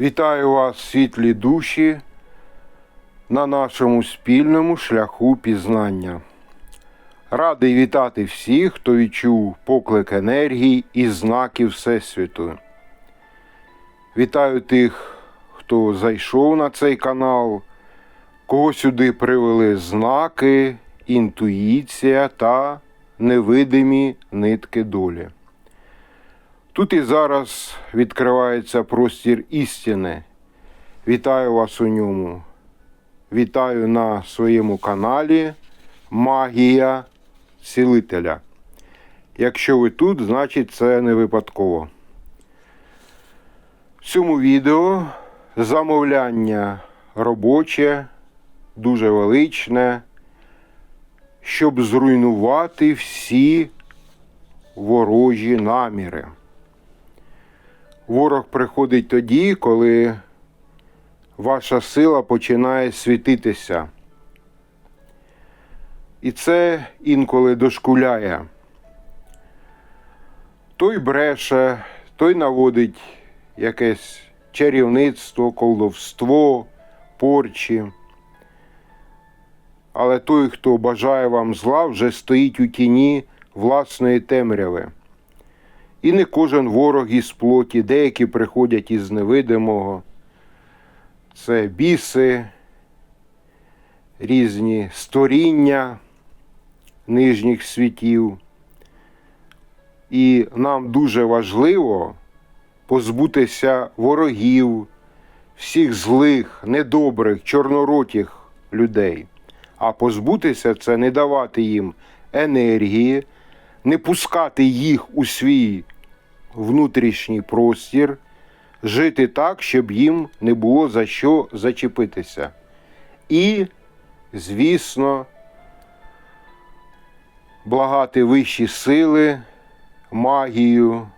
Вітаю вас, світлі душі, на нашому спільному шляху пізнання. Радий вітати всіх, хто відчув поклик енергії і знаків Всесвіту. Вітаю тих, хто зайшов на цей канал, кого сюди привели знаки, інтуїція та невидимі нитки долі. Тут і зараз відкривається простір істини. Вітаю вас у ньому. Вітаю на своєму каналі Магія Цілителя. Якщо ви тут, значить це не випадково. В цьому відео замовляння робоче, дуже величне, щоб зруйнувати всі ворожі наміри. Ворог приходить тоді, коли ваша сила починає світитися. І це інколи дошкуляє. Той бреше, той наводить якесь чарівництво, колдовство, порчі. Але той, хто бажає вам зла, вже стоїть у тіні власної темряви. І не кожен ворог із плоті, деякі приходять із невидимого. Це біси, різні сторіння нижніх світів. І нам дуже важливо позбутися ворогів, всіх злих, недобрих, чорноротих людей. А позбутися це не давати їм енергії, не пускати їх у свій внутрішній простір, жити так, щоб їм не було за що зачепитися. І, звісно, благати вищі сили, магію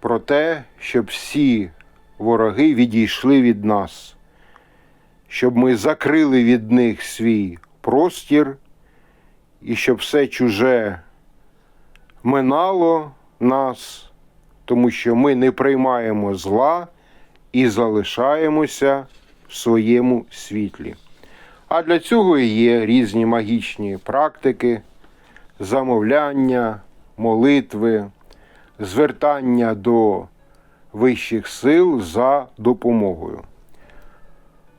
про те, щоб всі вороги відійшли від нас, щоб ми закрили від них свій простір і щоб все чуже минало нас, тому що ми не приймаємо зла і залишаємося в своєму світлі. А для цього і є різні магічні практики, замовляння, молитви, звертання до вищих сил за допомогою.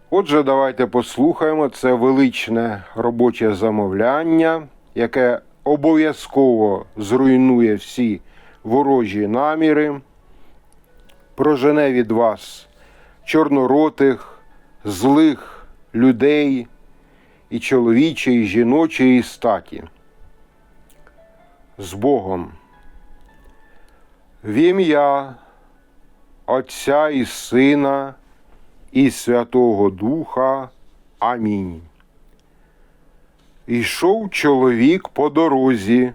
Отже, давайте послухаємо це величне робоче замовляння, яке обов'язково зруйнує всі ворожі наміри, прожене від вас чорноротих, злих людей і чоловічої, і жіночої статі. З Богом. В ім'я Отця і Сина і Святого Духа. Амінь. Ішов чоловік по дорозі,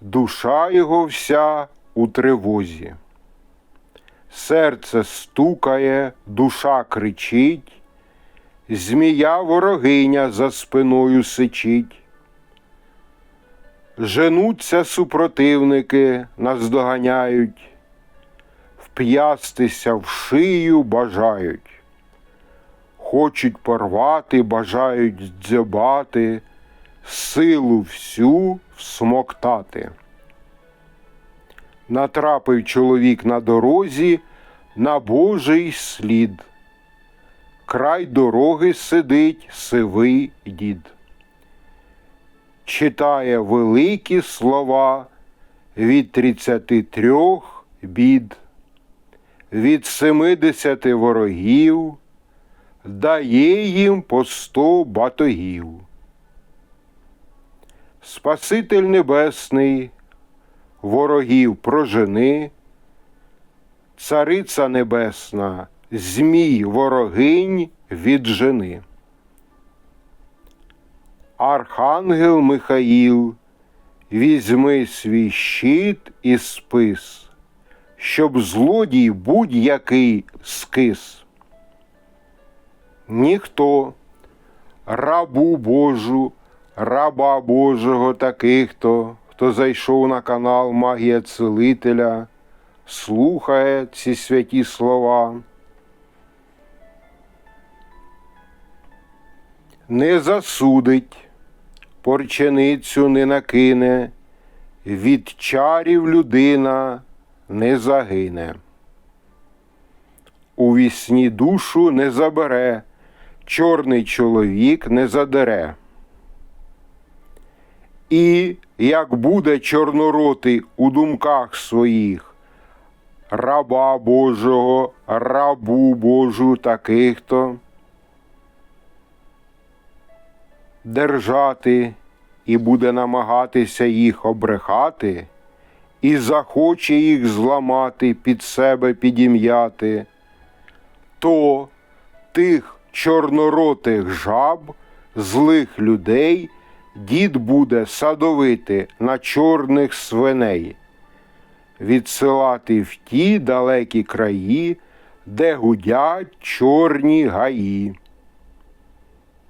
душа його вся у тривозі. Серце стукає, душа кричить, змія ворогиня за спиною сичить. Женуться супротивники, наздоганяють, вп'ястися в шию бажають. Хочуть порвати, бажають дзьобати, силу всю всмоктати. Натрапив чоловік на дорозі на Божий слід. Край дороги сидить сивий дід. Читає великі слова від тридцяти трьох бід, від семидесяти ворогів дає їм по сто батогів. Спаситель Небесний, ворогів прожени, цариця Небесна, змій ворогинь віджени. Архангел Михаїл, візьми свій щит і спис, щоб злодій будь-який скис ніхто рабу Божу, раба Божого таких то, хто зайшов на канал Магія Целителя, слухає ці святі слова. Не засудить, порченицю не накине, від чарів людина не загине. У вісні душу не забере, чорний чоловік не задере. І як буде чорноротий у думках своїх, раба Божого, рабу Божу таких то держати і буде намагатися їх обрехати, і захоче їх зламати, під себе підім'яти, то тих чорноротих жаб, злих людей дід буде садовити на чорних свиней, відсилати в ті далекі краї, де гудять чорні гаї,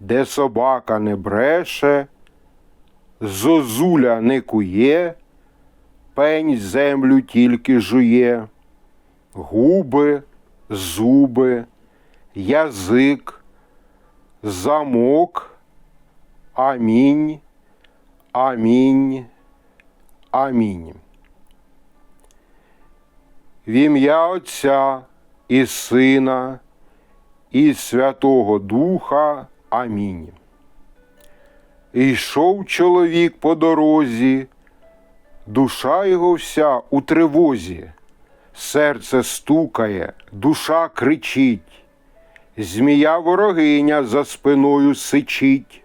де собака не бреше, зозуля не кує, пень землю тільки жує, губи, зуби, язик, замок. Амінь, амінь, амінь. В ім'я Отця і Сина, і Святого Духа. Амінь. І йшов чоловік по дорозі, душа його вся у тривозі, серце стукає, душа кричить, змія ворогиня за спиною сичить.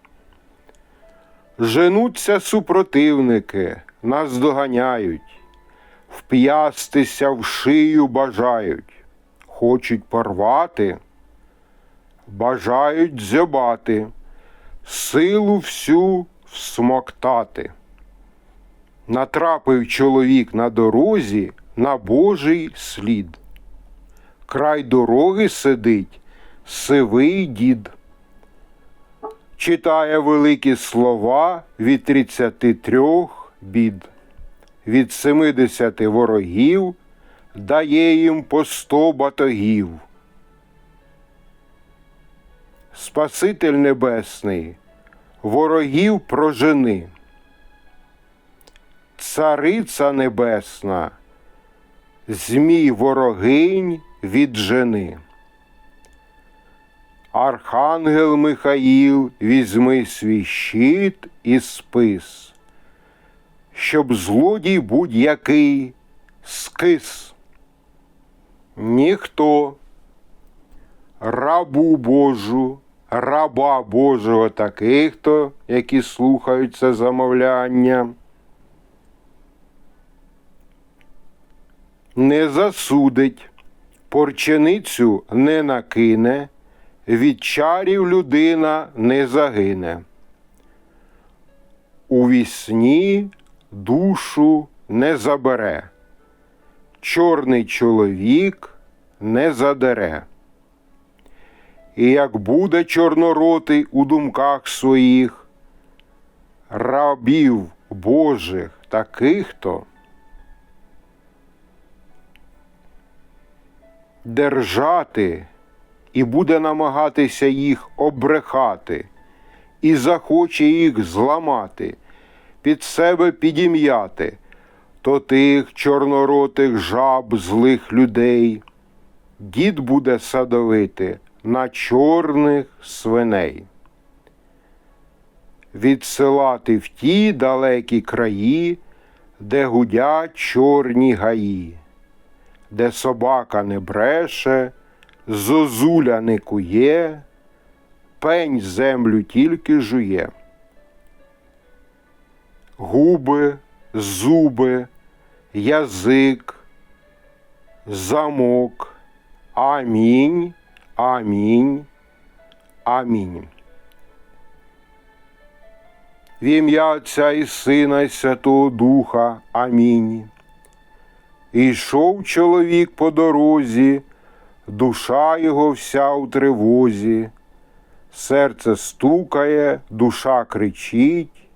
Женуться супротивники, нас доганяють, вп'ястися в шию бажають, хочуть порвати, бажають дзьобати, силу всю всмоктати. Натрапив чоловік на дорозі на Божий слід. Край дороги сидить сивий дід читає великі слова від 33 бід, від 70 ворогів дає їм по 100 батогів. Спаситель Небесний, ворогів прожени, Цариця Небесна, змій ворогинь віджени. Архангел Михаїл, візьми свій щит і спис, щоб злодій будь-який скис. Ніхто рабу Божу, раба Божого таких то, які слухають це замовляння, не засудить, порченицю не накине від чарів людина не загине. У вісні душу не забере, чорний чоловік не задере. І як буде чорноротий у думках своїх, рабів Божих таких то, держати і буде намагатися їх обрехати, і захоче їх зламати, під себе підім'яти, то тих чорноротих жаб злих людей, дід буде садовити на чорних свиней. Відсилати в ті далекі краї, де гудять чорні гаї, де собака не бреше зозуля не кує, пень землю тільки жує. Губи, зуби, язик, замок. Амінь, амінь, амінь. В ім'я Отця і Сина, і Святого Духа. Амінь. І йшов чоловік по дорозі душа його вся у тривозі, серце стукає, душа кричить,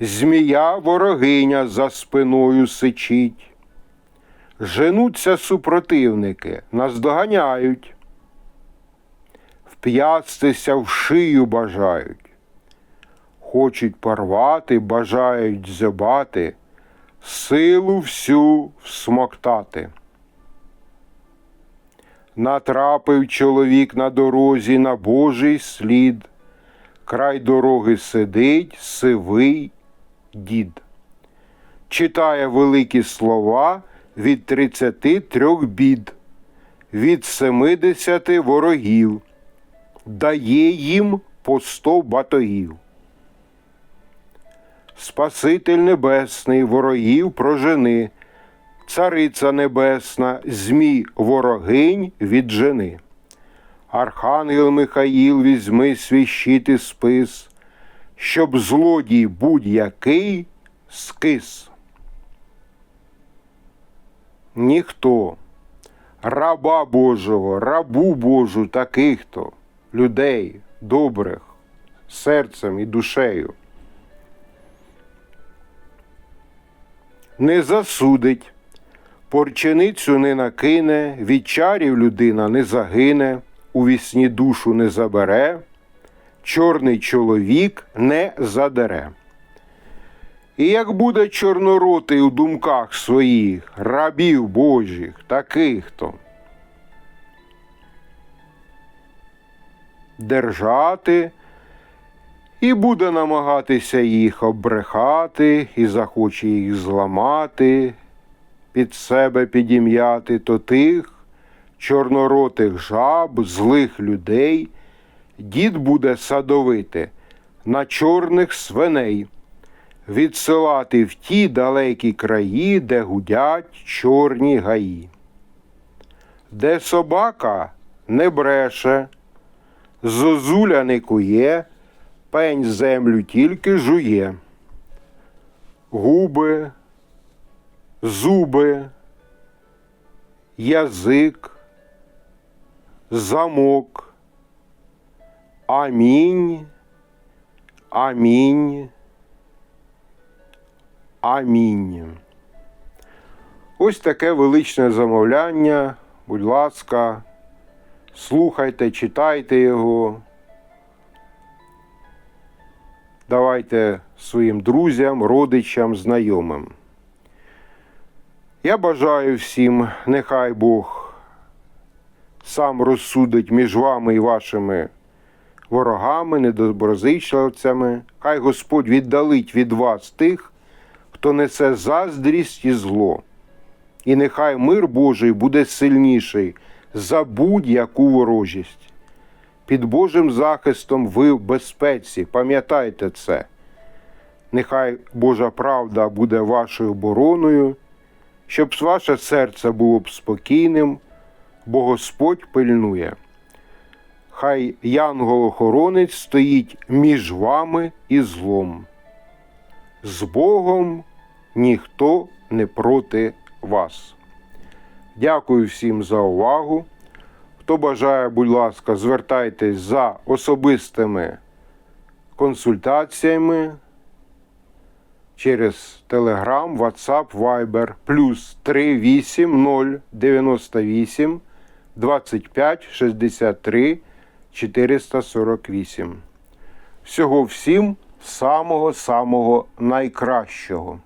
змія ворогиня за спиною сичить. Женуться супротивники, наздоганяють, вп'ястися в шию бажають, хочуть порвати, бажають дзьобати, силу всю всмоктати. Натрапив чоловік на дорозі на Божий слід, край дороги сидить сивий дід. Читає великі слова від 33 бід, від 70 ворогів, дає їм по 100 батогів. Спаситель Небесний ворогів прожени, Цариця Небесна, змій ворогинь від жени. Архангел Михаїл візьми свій щит і спис, щоб злодій будь-який скис. Ніхто, раба Божого, рабу Божу таких то людей добрих, серцем і душею. Не засудить, порченицю не накине, від чарів людина не загине, у вісні душу не забере, чорний чоловік не задере. І як буде чорноротий у думках своїх, рабів Божих, таких то, держати і буде намагатися їх обрехати, і захоче їх зламати, під себе підім'яти, то тих чорноротих жаб, злих людей, дід буде садовити на чорних свиней, відсилати в ті далекі краї, де гудять чорні гаї. Де собака не бреше, зозуля не кує, пень землю тільки жує. Губи, зуби, язик, замок. Амінь. Амінь. Амінь. Ось таке величне замовляння. Будь ласка, слухайте, читайте його. Давайте своїм друзям, родичам, знайомим. Я бажаю всім, нехай Бог сам розсудить між вами і вашими ворогами, недоброзичливцями. Хай Господь віддалить від вас тих, хто несе заздрість і зло. І нехай мир Божий буде сильніший за будь-яку ворожість. Під Божим захистом ви в безпеці, пам'ятайте це. Нехай Божа правда буде вашою обороною, щоб ваше серце було б спокійним, бо Господь пильнує. Хай янгол-охоронець стоїть між вами і злом. З Богом ніхто не проти вас. Дякую всім за увагу. Хто бажає, будь ласка, звертайтесь за особистими консультаціями через Telegram, WhatsApp, Viber плюс 380 98 25 63 448. Всього всім самого-самого найкращого.